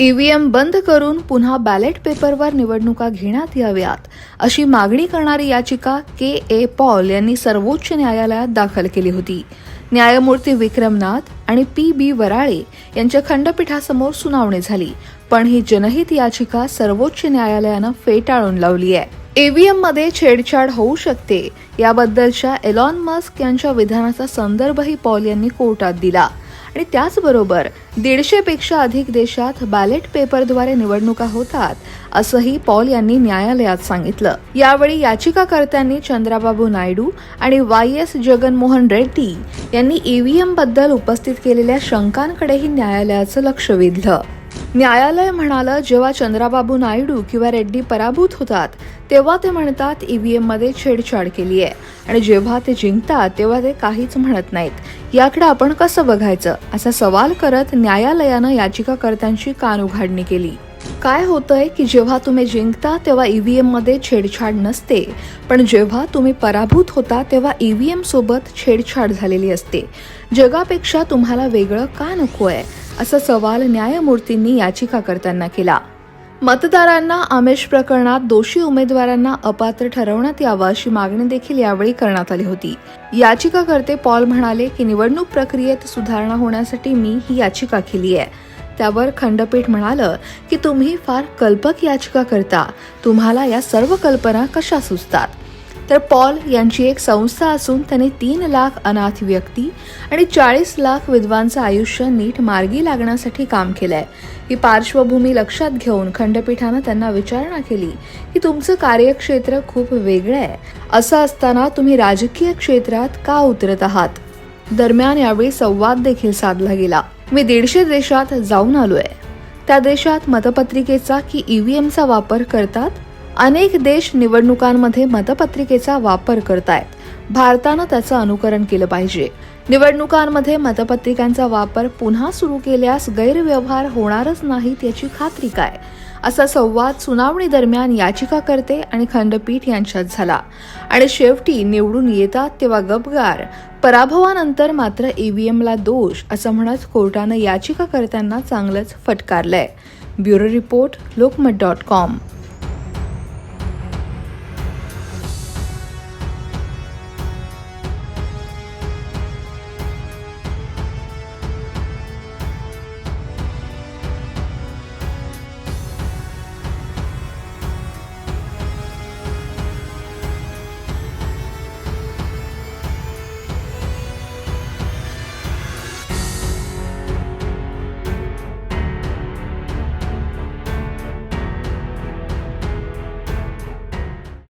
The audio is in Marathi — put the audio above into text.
ईव्हीएम बंद करून पुन्हा बॅलेट पेपरवर निवडणुका घेण्यात याव्यात अशी मागणी करणारी याचिका के ए पॉल यांनी सर्वोच्च न्यायालयात दाखल केली होती. न्यायमूर्ती विक्रमनाथ आणि पी बी वराळे यांच्या खंडपीठासमोर सुनावणी झाली पण ही जनहित याचिका सर्वोच्च न्यायालयानं फेटाळून लावली आहे. ईव्हीएममध्ये छेडछाड होऊ शकते याबद्दलच्या एलॉन मस्क यांच्या विधानाचा संदर्भही पॉल यांनी कोर्टात दिला. आणि त्याचबरोबर दीडशेपेक्षा अधिक देशात बॅलेट पेपरद्वारे निवडणुका होतात असंही पॉल यांनी न्यायालयात सांगितलं. यावेळी याचिकाकर्त्यांनी चंद्राबाबू नायडू आणि वाय एस जगनमोहन रेड्डी यांनी ईव्हीएमबद्दल उपस्थित केलेल्या शंकांकडेही न्यायालयाचं लक्ष वेधलं. न्यायालय म्हणालं जेव्हा चंद्राबाबू नायडू किंवा रेड्डी पराभूत होतात तेव्हा ते म्हणतात ईव्हीएममध्ये छेडछाड केली आहे. आणि जेव्हा ते जिंकतात तेव्हा ते काहीच म्हणत नाहीत. याकडे आपण कसं बघायचं? असा सवाल करत न्यायालयानं याचिकाकर्त्यांची कान उघाडणी केली. काय होतंय की जेव्हा तुम्ही जिंकता तेव्हा ईव्हीएममध्ये छेडछाड नसते. पण जेव्हा तुम्ही पराभूत होता तेव्हा ईव्हीएम सोबत छेडछाड झालेली असते. जगापेक्षा तुम्हाला वेगळं का नको आहे? असा सवाल न्यायमूर्तींनी याचिकाकर्त्यांना केला. मतदारांना आमिष प्रकरणात दोषी उमेदवारांना अपात्र ठरवण्यात यावं अशी मागणी देखील यावेळी करण्यात आली होती. याचिकाकर्ते पॉल म्हणाले की निवडणूक प्रक्रियेत सुधारणा होण्यासाठी मी ही याचिका केली आहे. त्यावर खंडपीठ म्हणालं की तुम्ही फार कल्पक याचिका करता. तुम्हाला या सर्व कल्पना कशा सुचतात? तर पॉल यांची एक संस्था असून त्यांनी तीन लाख अनाथ व्यक्ती आणि चाळीस लाख विधवांचं आयुष्य नीट मार्गी लागण्यासाठी काम केलंय. ही पार्श्वभूमी लक्षात घेऊन खंडपीठानं त्यांना विचारणा केली की तुमचं कार्यक्षेत्र खूप वेगळं आहे. असं असताना तुम्ही राजकीय क्षेत्रात का उतरत आहात? दरम्यान यावेळी संवाद देखील साधला गेला. मी दीडशे देशात जाऊन आलोय. त्या देशात मतपत्रिकेचा की ईव्हीएमचा वापर करतात? अनेक देश निवडणुकांमध्ये मतपत्रिकेचा वापर करतायत. भारतानं त्याचं अनुकरण केलं पाहिजे. निवडणुकांमध्ये मतपत्रिकांचा वापर पुन्हा सुरू केल्यास गैरव्यवहार होणारच नाहीत याची खात्री काय? असा संवाद सुनावणी दरम्यान याचिकाकर्ते आणि खंडपीठ यांच्यात झाला. आणि शेवटी निवडून येतात तेव्हा गबगार पराभवानंतर मात्र ईव्हीएमला दोष असं म्हणत कोर्टानं याचिकाकर्त्यांना चांगलंच फटकारलंय. Bureau report Lokmat dot com.